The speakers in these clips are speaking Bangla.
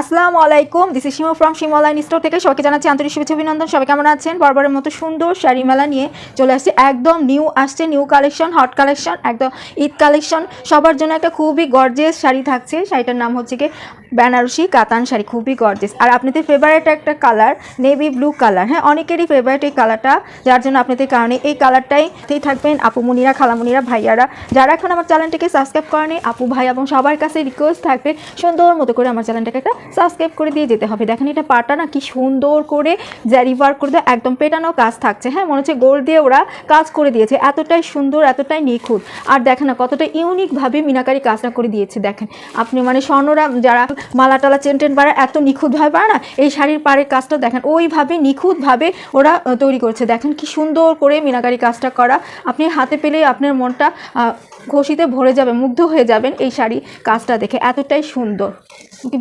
আসসালামু আলাইকুম this is Shimu from Shimu online store থেকে সবাইকে জানাচ্ছি আন্তরিক শুভেচ্ছা, অভিনন্দন। সবাই কেমন আছেন? বরাবরের মতো সুন্দর শাড়ি মেলা নিয়ে চলে আসছে। একদম নিউ আসছে নিউ কালেকশন হট কালেকশন একদম ঈদ কালেকশন সবার জন্য একটা খুবই গর্জেস শাড়ি থাকছে। শাড়িটার নাম হচ্ছে কি? বেনারসি কাতান শাড়ি, খুবই গর্জেস আর আপনাদের ফেভারিট একটা কালার নেভি ব্লু কালার হ্যাঁ অনেকেরই ফেভারিট এই কালারটা যার জন্য আপনাদের কারণে এই কালারটাই থাকবেন আপুমুনিরা খালামুনিরা ভাইয়ারা। যারা এখন আমার চ্যানেলটিকে সাবস্ক্রাইব করেনি, আপু ভাই এবং সবার কাছে রিকোয়েস্ট থাকবে সুন্দর মতো করে আমার চ্যানেলটাকে একটা সাবস্ক্রাইব করে দিয়ে যেতে হবে। দেখেন এটা পাটা না কি সুন্দর করে জারি ওয়ার্ক করে দেয়, একদম পেটানো কাজ থাকছে। হ্যাঁ মনে হচ্ছে গোল্ড দিয়ে ওরা কাজ করে দিয়েছে। এতটাই সুন্দর, এতটাই নিখুঁত। আর দেখেন না, কতটা ইউনিকভাবে মিনাকারি কাজটা করে দিয়েছে। দেখেন, আপনি মানে স্বর্ণরা যারা মালা টালা চেন টেন পাড়া এত নিখুঁতভাবে পারে না, এই শাড়ির পাড়ের কাজটা দেখেন, ওইভাবে নিখুঁতভাবে ওরা তৈরি করেছে। দেখেন কি সুন্দর করে মিনাকারি কাজটা করা। আপনি হাতে পেলেই আপনার মনটা খুশিতে ভরে যাবে, মুগ্ধ হয়ে যাবেন এই শাড়ি কাজটা দেখে। এতটাই সুন্দর।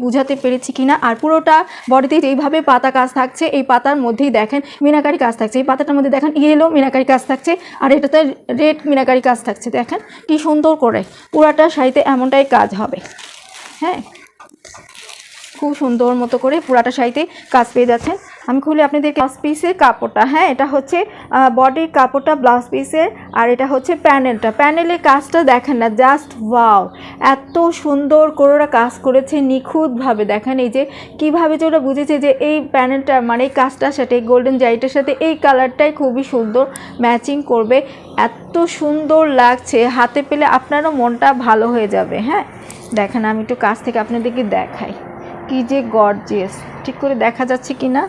বুঝাতে পেরেছি কিনা? আর পুরোটা বডিতে যেইভাবে পাতা কাজ থাকছে, এই পাতার মধ্যেই দেখেন মিনাকারি কাজ থাকছে। এই পাতাটার মধ্যে দেখেন ইয়েলো মিনাকারি কাজ থাকছে, আর এটাতে রেড মিনাকারি কাজ থাকছে। দেখেন কি সুন্দর করে পুরাটা শাড়িতে এমনটাই কাজ হবে। হ্যাঁ খুব সুন্দর মতো করে পুরাটা শাড়িতে কাজ পেয়ে যাচ্ছেন। আমি খুলে আপনাদেরকে ব্লাউজ পিসের কাপড়টা হ্যাঁ এটা হচ্ছে বডির কাপড়টা ব্লাউজ পিসের, আর এটা হচ্ছে প্যানেলটা। প্যানেলের কাজটা দেখেন না, জাস্ট ওয়াও, এত সুন্দর করে কাজ করেছে, নিখুঁতভাবে। দেখেন এই যে, কীভাবে যে ওরা বুঝেছে যে এই প্যানেলটা মানে এই কাজটার সাথে, এই গোল্ডেন জাইটার সাথে, এই কালারটাই খুবই সুন্দর ম্যাচিং করবে। এত সুন্দর লাগছে, হাতে পেলে আপনারও মনটা ভালো হয়ে যাবে হ্যাঁ। দেখেন আমি একটু কাছ থেকে আপনাদেরকে দেখাই, কি যে গর্জিয়াস ঠিক করে দেখা যাচ্ছে কি না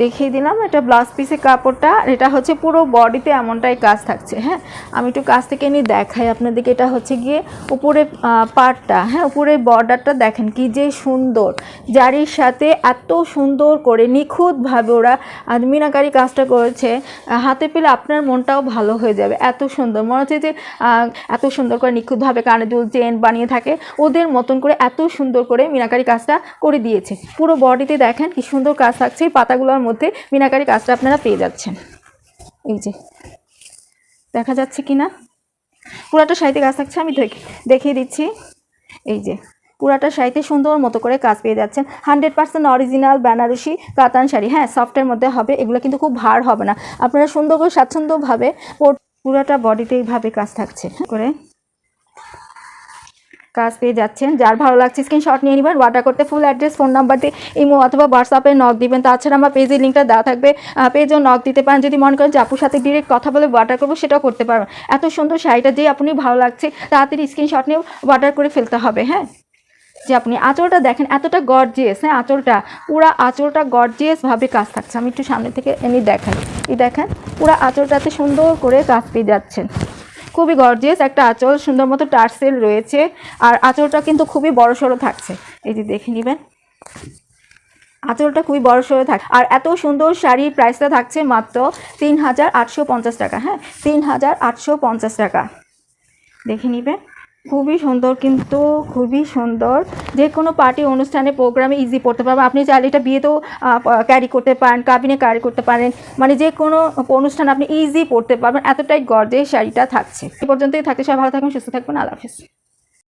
দেখিয়ে দিলাম, এটা ব্লাউজ পিসের কাপড়টা এটা হচ্ছে পুরো বডিতে এমনটাই কাজ থাকছে হ্যাঁ? আমি একটু কাছ থেকে নিয়ে দেখাই আপনাদেরকে, এটা হচ্ছে গিয়ে উপরে পার্টটা হ্যাঁ? উপরে বর্ডারটা দেখেন কি যে সুন্দর। জারির সাথে এত সুন্দর করে নিখুঁতভাবে ওরা মিনাকারি কাজটা করেছে হাতে পেলে আপনার মনটাও ভালো হয়ে যাবে, এত সুন্দর। মনে হচ্ছে যে এত সুন্দর করে নিখুঁতভাবে কানে দুল চেন বানিয়ে থাকে, ওদের মতন করে এত সুন্দর করে মিনাকারি কাজটা করে দিয়েছে। পুরো বডিতে দেখেন কি সুন্দর কাজ থাকছে পাতাগুলোর মধ্যে মিনাকারি কাজটা আপনারা পেয়ে যাচ্ছেন। এই যে দেখা যাচ্ছে কি না পুরাটা শাড়িতে কাজ থাকছে আমি দেখ- দেখিয়ে দিচ্ছি। এই যে পুরাটা শাড়িতে সুন্দর মতো করে কাজ পেয়ে যাচ্ছেন। হান্ড্রেড পার্সেন্ট অরিজিনাল বেনারসি কাতান শাড়ি। হ্যাঁ সফটের মধ্যে হবে এগুলো কিন্তু খুব ভার হবে না। আপনারা সুন্দর করে স্বাচ্ছন্দ্যভাবে পুরাটা বডিতে এইভাবে কাজ থাকছে হ্যাঁ, করে। কাজ পেয়ে যাচ্ছেন। যার ভালো লাগছে স্ক্রিনশট নিয়ে নেবেন অর্ডার করতে ফুল অ্যাড্রেস ফোন নাম্বার দিয়ে ইমো অথবা হোয়াটসঅ্যাপে নক দিবেন। তাছাড়া আমার পেজের লিঙ্কটা দেওয়া থাকবে। পেজেও নক দিতে পারেন। যদি মনে করেন যে আপুর সাথে ডিরেক্ট কথা বলে অর্ডার করব, সেটাও করতে পারবেন। এত সুন্দর শাড়িটা যে আপনি ভালো লাগছে, তাড়াতাড়ি স্ক্রিনশট নিয়ে অর্ডার করে ফেলতে হবে হ্যাঁ? যে আপনি আঁচলটা দেখেন, এতটা গর্জিয়াস হ্যাঁ আঁচলটা। পুরা আঁচলটা গর্জিয়াসভাবে কাজ থাকছে। আমি একটু সামনে থেকে এমনি দেখাই। এই দেখেন, পুরা আঁচলটাতে সুন্দর করে কাজ পেয়ে যাচ্ছেন। খুবই গর্জিয়াস একটা আঁচল, সুন্দর মতো টার্সেল রয়েছে। আর আঁচলটা কিন্তু খুবই বড় সড়ো থাকছে। এই যে দেখে নেবেন। আঁচলটা খুবই বড় সড়ো থাকে আর এত সুন্দর শাড়ির প্রাইসটা থাকছে মাত্র তিন হাজার আটশো পঞ্চাশ টাকা হ্যাঁ? তিন হাজার আটশো পঞ্চাশ টাকা। দেখে নিবেন। খুবই সুন্দর কিন্তু খুবই সুন্দর। যে কোনো পার্টি অনুষ্ঠানে প্রোগ্রামে ইজি পড়তে পারবেন আপনি চাইলে এটা বিয়েতেও ক্যারি করতে পারেন কাবিনে ক্যারি করতে পারেন। মানে যে কোনো, অনুষ্ঠান আপনি ইজি পড়তে পারবেন। এতটাই গর্জে শাড়িটা থাকছে। এ পর্যন্তই থাকতে সবাই ভালো থাকবেন, সুস্থ থাকবেন। আল্লাহ হাফিজ।